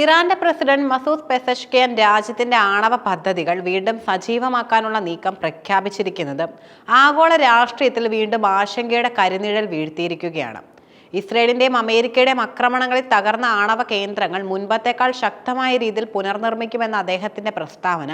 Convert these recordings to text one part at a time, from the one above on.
ഇറാന്റെ president Masoud പെസഷ്കിയൻ രാജ്യത്തിന്റെ ആണവ പദ്ധതികൾ വീണ്ടും സജീവമാക്കാനുള്ള നീക്കം പ്രഖ്യാപിച്ചിരിക്കുന്നത്. ആഗോള രാഷ്ട്രീയത്തിൽ വീണ്ടും ആശങ്കയുടെ കരിനിഴൽ വീഴ്ത്തിയിരിക്കുകയാണ്. ഇസ്രയേലിന്റെയും അമേരിക്കയുടെയും ആക്രമണങ്ങളിൽ തകർന്ന ആണവ കേന്ദ്രങ്ങൾ മുൻപത്തേക്കാൾ ശക്തമായ രീതിയിൽ പുനർനിർമ്മിക്കുമെന്ന അദ്ദേഹത്തിന്റെ പ്രസ്താവന.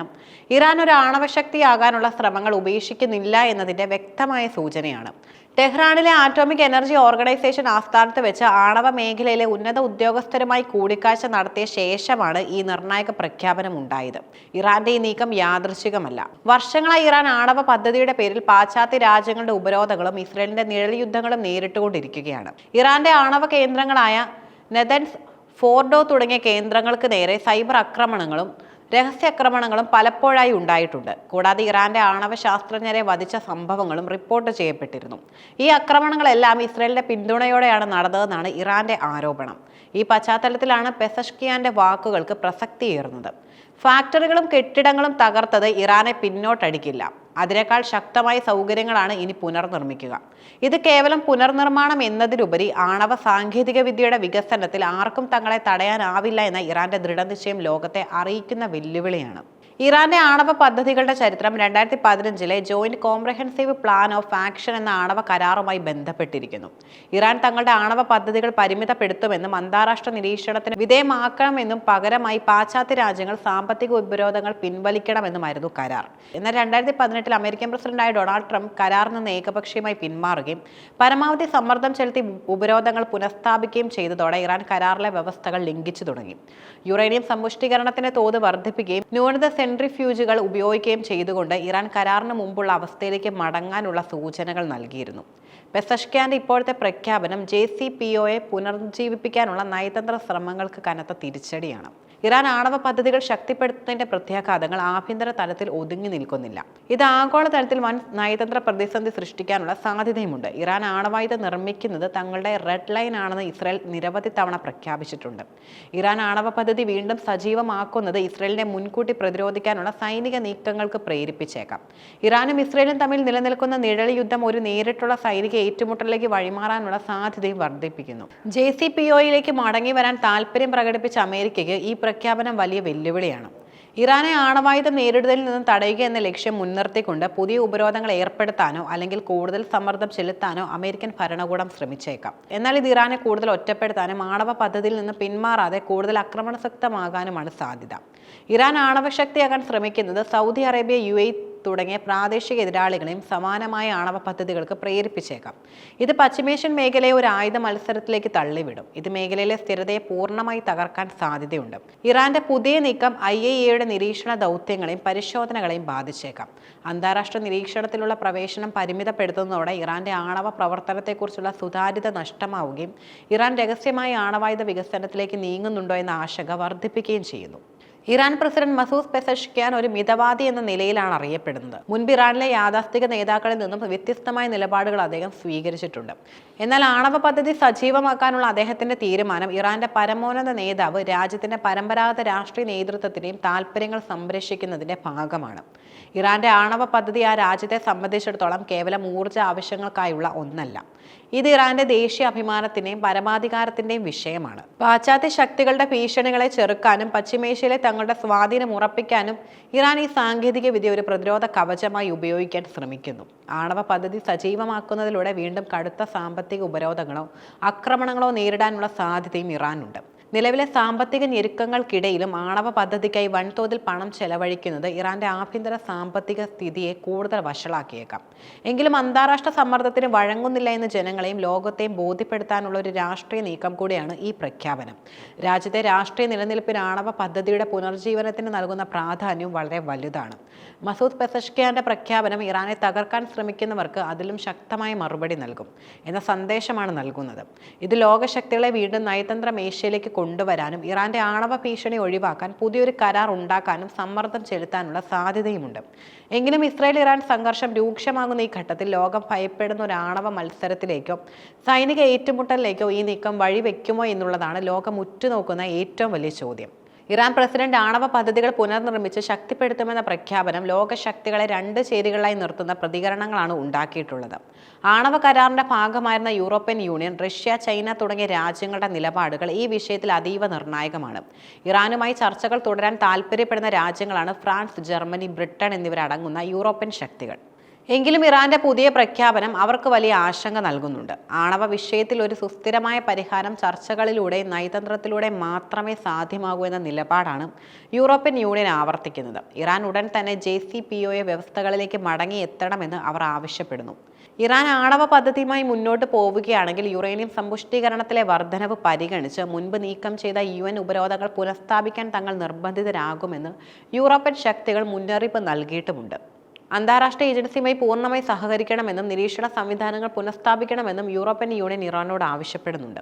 ഇറാൻ ഒരു ആണവശക്തിയാകാനുള്ള ശ്രമങ്ങൾ ഉപേക്ഷിക്കുന്നില്ല എന്നതിന്റെ വ്യക്തമായ സൂചനയാണ്. ടെഹ്റാനിലെ ആറ്റോമിക് എനർജി ഓർഗനൈസേഷൻ ആസ്ഥാനത്ത് വെച്ച് ആണവ മേഖലയിലെ ഉന്നത ഉദ്യോഗസ്ഥരുമായി കൂടിക്കാഴ്ച നടത്തിയ ശേഷമാണ് ഈ നിർണായക പ്രഖ്യാപനം ഉണ്ടായത്. ഇറാന്റെ ഈ നീക്കം യാദൃശികമല്ല വർഷങ്ങളായി ഇറാൻ ആണവ പദ്ധതിയുടെ പേരിൽ പാശ്ചാത്യ രാജ്യങ്ങളുടെ ഉപരോധങ്ങളും ഇസ്രയേലിന്റെ നിഴൽ യുദ്ധങ്ങളും നേരിട്ടുകൊണ്ടിരിക്കുകയാണ്. ഇറാന്റെ ആണവ കേന്ദ്രങ്ങളായ നെതൻസ് ഫോർഡോ തുടങ്ങിയ കേന്ദ്രങ്ങൾക്ക് നേരെ സൈബർ ആക്രമണങ്ങളും രഹസ്യാക്രമണങ്ങളും പലപ്പോഴായി ഉണ്ടായിട്ടുണ്ട്. കൂടാതെ ഇറാന്റെ ആണവ ശാസ്ത്രജ്ഞരെ വധിച്ച സംഭവങ്ങളും റിപ്പോർട്ട് ചെയ്യപ്പെട്ടിരുന്നു. ഈ ആക്രമണങ്ങളെല്ലാം ഇസ്രയേലിന്റെ പിന്തുണയോടെയാണ് നടന്നതെന്നാണ് ഇറാന്റെ ആരോപണം. ഈ പശ്ചാത്തലത്തിലാണ് പെസഷ്കിയാന്റെ വാക്കുകൾക്ക് പ്രസക്തിയേറുന്നത്. ഫാക്ടറികളും കെട്ടിടങ്ങളും തകർത്തത് ഇറാനെ പിന്നോട്ടടിക്കില്ല. അതിനേക്കാൾ ശക്തമായ സൗകര്യങ്ങളാണ് ഇനി പുനർനിർമ്മിക്കുക. ഇത് കേവലം പുനർനിർമ്മാണം എന്നതിലുപരി ആണവ സാങ്കേതിക വിദ്യയുടെ വികസനത്തിൽ ആർക്കും തങ്ങളെ തടയാനാവില്ല എന്ന ഇറാന്റെ ദൃഢനിശ്ചയം ലോകത്തെ അറിയിക്കുന്ന വെല്ലുവിളിയാണ്. ഇറാന്റെ ആണവ പദ്ധതികളുടെ ചരിത്രം രണ്ടായിരത്തി പതിനഞ്ചിലെ joint comprehensive plan of action എന്ന ആണവ കരാറുമായി ബന്ധപ്പെട്ടിരിക്കുന്നു. ഇറാൻ തങ്ങളുടെ ആണവ പദ്ധതികൾ പരിമിതപ്പെടുത്തുമെന്നും അന്താരാഷ്ട്ര നിരീക്ഷണത്തിന് വിധേയമാക്കണമെന്നും പകരമായി പാശ്ചാത്യ രാജ്യങ്ങൾ സാമ്പത്തിക ഉപരോധങ്ങൾ പിൻവലിക്കണമെന്നുമായിരുന്നു കരാർ. എന്നാൽ രണ്ടായിരത്തി പതിനെട്ടിൽ അമേരിക്കൻ പ്രസിഡന്റായ ഡൊണാൾഡ് ട്രംപ് കരാറിൽ നിന്ന് ഏകപക്ഷീയമായി പിന്മാറുകയും പരമാവധി സമ്മർദ്ദം ചെലുത്തി ഉപരോധങ്ങൾ പുനഃസ്ഥാപിക്കുകയും ചെയ്തതോടെ ഇറാൻ കരാറിലെ വ്യവസ്ഥകൾ ലംഘിച്ചു തുടങ്ങി. യുറേനിയം സമ്പുഷ്ടീകരണത്തിന്റെ തോത് വർദ്ധിപ്പിക്കുകയും ന്യൂനത സെൻട്രിഫ്യൂജുകൾ ഉപയോഗിക്കുകയും ചെയ്തുകൊണ്ട് ഇറാൻ കരാറിന് മുമ്പുള്ള അവസ്ഥയിലേക്ക് മടങ്ങാനുള്ള സൂചനകൾ നൽകിയിരുന്നു. പെസഷ്കാന്റെ ഇപ്പോഴത്തെ പ്രഖ്യാപനം ജെ സി പി ഒയെ പുനർജീവിപ്പിക്കാനുള്ള നയതന്ത്ര ശ്രമങ്ങൾക്ക് കനത്ത തിരിച്ചടിയാണ്. ഇറാൻ ആണവ പദ്ധതികൾ ശക്തിപ്പെടുത്തുന്നതിന്റെ പ്രത്യാഘാതങ്ങൾ ആഭ്യന്തര തലത്തിൽ ഒതുങ്ങി നിൽക്കുന്നില്ല. ഇത് ആഗോള തലത്തിൽ വൻ നയതന്ത്ര പ്രതിസന്ധി സൃഷ്ടിക്കാനുള്ള സാധ്യതയുമുണ്ട്. ഇറാൻ ആണവായുധം നിർമ്മിക്കുന്നത് തങ്ങളുടെ റെഡ് ലൈൻ ആണെന്ന് ഇസ്രായേൽ നിരവധി തവണ പ്രഖ്യാപിച്ചിട്ടുണ്ട്. ഇറാൻ ആണവ പദ്ധതി വീണ്ടും സജീവമാക്കുന്നത് ഇസ്രായേലിനെ മുൻകൂട്ടി പ്രതിരോധിക്കാനുള്ള സൈനിക നീക്കങ്ങൾക്ക് പ്രേരിപ്പിച്ചേക്കാം. ഇറാനും ഇസ്രായേലും തമ്മിൽ നിലനിൽക്കുന്ന നിഴൽ യുദ്ധം ഒരു നേരിട്ടുള്ള സൈനിക ഏറ്റുമുട്ടലിലേക്ക് വഴിമാറാനുള്ള സാധ്യതയും വർദ്ധിപ്പിക്കുന്നു. ജെ സി പി ഒയിലേക്ക് മടങ്ങി വരാൻ താല്പര്യം പ്രകടിപ്പിച്ച അമേരിക്കയ്ക്ക് ഈ പ്രഖ്യാപനം വലിയ വെല്ലുവിളിയാണ്. ഇറാനെ ആണവായുധം നേരിടുന്നതിൽ നിന്ന് തടയുക എന്ന ലക്ഷ്യം മുൻനിർത്തിക്കൊണ്ട് പുതിയ ഉപരോധങ്ങൾ ഏർപ്പെടുത്താനോ അല്ലെങ്കിൽ കൂടുതൽ സമ്മർദ്ദം ചെലുത്താനോ അമേരിക്കൻ ഭരണകൂടം ശ്രമിച്ചേക്കാം. എന്നാൽ ഇത് ഇറാനെ കൂടുതൽ ഒറ്റപ്പെടുത്താനും ആണവ പദ്ധതിയിൽ നിന്ന് പിന്മാറാതെ കൂടുതൽ ആക്രമണശക്തമാകാനുമാണ് സാധ്യത. ഇറാൻ ആണവശക്തിയാകാൻ ശ്രമിക്കുന്നത് സൗദി അറേബ്യ യു എ തുടങ്ങിയ പ്രാദേശിക എതിരാളികളെയും സമാനമായ ആണവ പദ്ധതികൾക്ക് പ്രേരിപ്പിച്ചേക്കാം. ഇത് പശ്ചിമേഷ്യൻ മേഖലയെ ഒരു ആയുധ മത്സരത്തിലേക്ക് തള്ളിവിടും. ഇത് മേഖലയിലെ സ്ഥിരതയെ പൂർണമായി തകർക്കാൻ സാധ്യതയുണ്ട്. ഇറാന്റെ പുതിയ നീക്കം ഐ എ എയുടെ നിരീക്ഷണ ദൗത്യങ്ങളെയും പരിശോധനകളെയും ബാധിച്ചേക്കാം. അന്താരാഷ്ട്ര നിരീക്ഷണത്തിലുള്ള പ്രവേശനം പരിമിതപ്പെടുത്തുന്നതോടെ ഇറാന്റെ ആണവ പ്രവർത്തനത്തെക്കുറിച്ചുള്ള സുതാര്യത നഷ്ടമാവുകയും ഇറാൻ രഹസ്യമായ ആണവായുധ വികസനത്തിലേക്ക് നീങ്ങുന്നുണ്ടോ എന്ന ആശങ്ക വർദ്ധിപ്പിക്കുകയും ചെയ്യുന്നു. ഇറാൻ പ്രസിഡന്റ് മസൂദ് പെസഷ്ക്യാൻ ഒരു മിതവാദി എന്ന നിലയിലാണ് അറിയപ്പെടുന്നത്. മുൻപ് ഇറാനിലെ യാഥാസ്ഥിക നേതാക്കളിൽ നിന്നും വ്യത്യസ്തമായ നിലപാടുകൾ അദ്ദേഹം സ്വീകരിച്ചിട്ടുണ്ട്. എന്നാൽ ആണവ പദ്ധതി സജീവമാക്കാനുള്ള അദ്ദേഹത്തിന്റെ തീരുമാനം ഇറാന്റെ പരമോന്നത നേതാവ് രാജ്യത്തിന്റെ പരമ്പരാഗത രാഷ്ട്രീയ നേതൃത്വത്തിന്റെയും താല്പര്യങ്ങൾ സംരക്ഷിക്കുന്നതിന്റെ ഭാഗമാണ്. ഇറാന്റെ ആണവ പദ്ധതി ആ രാജ്യത്തെ സംബന്ധിച്ചിടത്തോളം കേവലം ഊർജ ആവശ്യങ്ങൾക്കായുള്ള ഒന്നല്ല. ഇത് ഇറാന്റെ ദേശീയ അഭിമാനത്തിന്റെയും പരമാധികാരത്തിന്റെയും വിഷയമാണ്. പാശ്ചാത്യ ശക്തികളുടെ ഭീഷണികളെ ചെറുക്കാനും പശ്ചിമേഷ്യയിലെ തങ്ങളുടെ സ്വാധീനം ഉറപ്പിക്കാനും ഇറാൻ ഈ സാങ്കേതിക വിദ്യ ഒരു പ്രതിരോധ കവചമായി ഉപയോഗിക്കാൻ ശ്രമിക്കുന്നു. ആണവ പദ്ധതി സജീവമാക്കുന്നതിലൂടെ വീണ്ടും കടുത്ത സാമ്പത്തിക ഉപരോധങ്ങളോ ആക്രമണങ്ങളോ നേരിടാനുള്ള സാധ്യതയും ഇറാനുണ്ട്. നിലവിലെ സാമ്പത്തിക ഞെരുക്കങ്ങൾക്കിടയിലും ആണവ പദ്ധതിക്കായി വൻതോതിൽ പണം ചെലവഴിക്കുന്നത് ഇറാന്റെ ആഭ്യന്തര സാമ്പത്തിക സ്ഥിതിയെ കൂടുതൽ വഷളാക്കിയേക്കാം. എങ്കിലും അന്താരാഷ്ട്ര സമ്മർദ്ദത്തിന് വഴങ്ങുന്നില്ല എന്ന് ജനങ്ങളെയും ലോകത്തെയും ബോധ്യപ്പെടുത്താനുള്ള ഒരു രാഷ്ട്രീയ നീക്കം കൂടിയാണ് ഈ പ്രഖ്യാപനം. രാജ്യത്തെ രാഷ്ട്രീയ നിലനിൽപ്പിന് ആണവ പദ്ധതിയുടെ പുനർജീവനത്തിന് നൽകുന്ന പ്രാധാന്യം വളരെ വലുതാണ്. മസൂദ് പെസഷ്കിയാന്റെ പ്രഖ്യാപനം ഇറാനെ തകർക്കാൻ ശ്രമിക്കുന്നവർക്ക് അതിലും ശക്തമായ മറുപടി നൽകും എന്ന സന്ദേശമാണ് നൽകുന്നത്. ഇത് ലോകശക്തികളെ വീണ്ടും നയതന്ത്ര മേശയിലേക്ക് കൊണ്ടുവരാനും ഇറാന്റെ ആണവ ഭീഷണി ഒഴിവാക്കാൻ പുതിയൊരു കരാർ ഉണ്ടാക്കാനും സമ്മർദ്ദം ചെലുത്താനുള്ള സാധ്യതയുമുണ്ട്. എങ്കിലും ഇസ്രായേൽ ഇറാൻ സംഘർഷം രൂക്ഷമാകുന്ന ഈ ഘട്ടത്തിൽ ലോകം ഭയപ്പെടുന്ന ഒരു ആണവ മത്സരത്തിലേക്കോ സൈനിക ഏറ്റുമുട്ടലിലേക്കോ ഈ നീക്കം വഴിവെക്കുമോ എന്നുള്ളതാണ് ലോകം ഉറ്റുനോക്കുന്ന ഏറ്റവും വലിയ ചോദ്യം. ഇറാൻ പ്രസിഡന്റ് ആണവ പദ്ധതികൾ പുനർനിർമ്മിച്ച് ശക്തിപ്പെടുത്തുമെന്ന പ്രഖ്യാപനം ലോകശക്തികളെ രണ്ട് ചേരികളായി നിർത്തുന്ന പ്രതികരണങ്ങളാണ് ഉണ്ടാക്കിയിട്ടുള്ളത്. ആണവ കരാറിന്റെ ഭാഗമായിരുന്ന യൂറോപ്യൻ യൂണിയൻ റഷ്യ ചൈന തുടങ്ങിയ രാജ്യങ്ങളുടെ നിലപാടുകൾ ഈ വിഷയത്തിൽ അതീവ നിർണായകമാണ്. ഇറാനുമായി ചർച്ചകൾ തുടരാൻ താൽപ്പര്യപ്പെടുന്ന രാജ്യങ്ങളാണ് ഫ്രാൻസ് ജർമ്മനി ബ്രിട്ടൻ എന്നിവരടങ്ങുന്ന യൂറോപ്യൻ ശക്തികൾ. എങ്കിലും ഇറാന്റെ പുതിയ പ്രഖ്യാപനം അവർക്ക് വലിയ ആശങ്ക നൽകുന്നുണ്ട്. ആണവ വിഷയത്തിൽ ഒരു സുസ്ഥിരമായ പരിഹാരം ചർച്ചകളിലൂടെ നയതന്ത്രത്തിലൂടെ മാത്രമേ സാധ്യമാകൂ എന്ന നിലപാടാണ് യൂറോപ്യൻ യൂണിയൻ ആവർത്തിക്കുന്നത്. ഇറാൻ ഉടൻ തന്നെ ജെ സി പി ഒ വ്യവസ്ഥകളിലേക്ക് മടങ്ങിയെത്തണമെന്ന് അവർ ആവശ്യപ്പെടുന്നു. ഇറാൻ ആണവ പദ്ധതിയുമായി മുന്നോട്ട് പോവുകയാണെങ്കിൽ യുറേനിയം സമ്പുഷ്ടീകരണത്തിലെ വർധനവ് പരിഗണിച്ച് മുൻപ് നീക്കം ചെയ്ത യു എൻ ഉപരോധങ്ങൾ പുനഃസ്ഥാപിക്കാൻ തങ്ങൾ നിർബന്ധിതരാകുമെന്ന് യൂറോപ്യൻ ശക്തികൾ മുന്നറിയിപ്പ് നൽകിയിട്ടുമുണ്ട്. അന്താരാഷ്ട്ര ഏജൻസിയുമായി പൂർണമായി സഹകരിക്കണമെന്നും നിരീക്ഷണ സംവിധാനങ്ങൾ പുനഃസ്ഥാപിക്കണമെന്നും യൂറോപ്യൻ യൂണിയൻ ഇറാനോട് ആവശ്യപ്പെടുന്നുണ്ട്.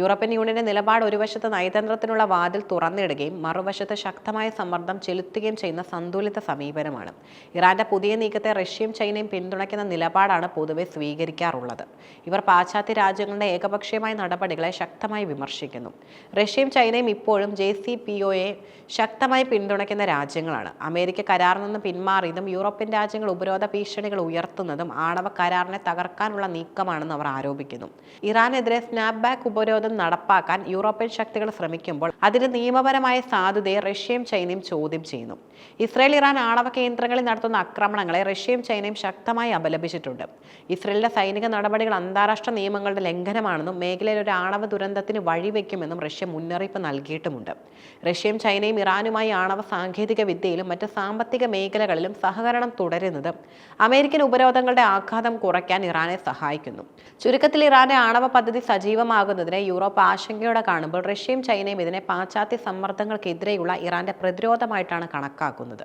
യൂറോപ്യൻ യൂണിയന്റെ നിലപാട് ഒരു വശത്ത് നയതന്ത്രത്തിനുള്ള വാതിൽ തുറന്നിടുകയും മറുവശത്ത് ശക്തമായ സമ്മർദ്ദം ചെലുത്തുകയും ചെയ്യുന്ന സന്തുലിത സമീപനമാണ്. ഇറാന്റെ പുതിയ നീക്കത്തെ റഷ്യയും ചൈനയും പിന്തുണയ്ക്കുന്ന നിലപാടാണ് പൊതുവെ സ്വീകരിക്കാറുള്ളത്. ഇവർ പാശ്ചാത്യ രാജ്യങ്ങളുടെ ഏകപക്ഷീയമായ നടപടികളെ ശക്തമായി വിമർശിക്കുന്നു. റഷ്യയും ചൈനയും ഇപ്പോഴും ജെ സി പി ഒയെ ശക്തമായി പിന്തുണയ്ക്കുന്ന രാജ്യങ്ങളാണ്. അമേരിക്ക കരാറിൽ നിന്ന് പിന്മാറിയതും യൂറോപ്യൻ രാജ്യങ്ങൾ ഉപരോധ ഭീഷണികൾ ഉയർത്തുന്നതും ആണവ കരാറിനെ തകർക്കാനുള്ള നീക്കമാണെന്ന് അവർ ആരോപിക്കുന്നു. ഇറാനെതിരെ സ്നാപ് ബാക്ക് ഉപരോധം നടപ്പാക്കാൻ യൂറോപ്യൻ ശക്തികൾ ശ്രമിക്കുമ്പോൾ അതിന് നിയമപരമായ സാധ്യതയെ റഷ്യയും ചൈനയും ചോദ്യം ചെയ്യുന്നു. ഇസ്രായേൽ ഇറാൻ ആണവ കേന്ദ്രങ്ങളിൽ നടത്തുന്ന ആക്രമണങ്ങളെ റഷ്യയും ചൈനയും ശക്തമായി അപലപിച്ചിട്ടുണ്ട്. ഇസ്രയേലിന്റെ സൈനിക നടപടികൾ അന്താരാഷ്ട്ര നിയമങ്ങളുടെ ലംഘനമാണെന്നും മേഖലയിൽ ഒരു ആണവ ദുരന്തത്തിന് വഴിവെക്കുമെന്നും റഷ്യ മുന്നറിയിപ്പ് നൽകിയിട്ടുമുണ്ട്. റഷ്യയും ചൈനയും ഇറാനുമായി ആണവ സാങ്കേതിക വിദ്യയിലും മറ്റ് സാമ്പത്തിക മേഖലകളിലും സഹകരണം തുടരുന്നത് അമേരിക്കൻ ഉപരോധങ്ങളുടെ ആഘാതം കുറയ്ക്കാൻ ഇറാനെ സഹായിക്കുന്നു. ചുരുക്കത്തിൽ ഇറാന്റെ ആണവ പദ്ധതി സജീവമാകുന്നതിനെ യൂറോപ്പ് ആശങ്കയോടെ കാണുമ്പോൾ റഷ്യയും ചൈനയും ഇതിനെ പാശ്ചാത്യ സമ്മർദ്ദങ്ങൾക്കെതിരെയുള്ള ഇറാന്റെ പ്രതിരോധമായിട്ടാണ് കണക്കാക്കുന്നത്.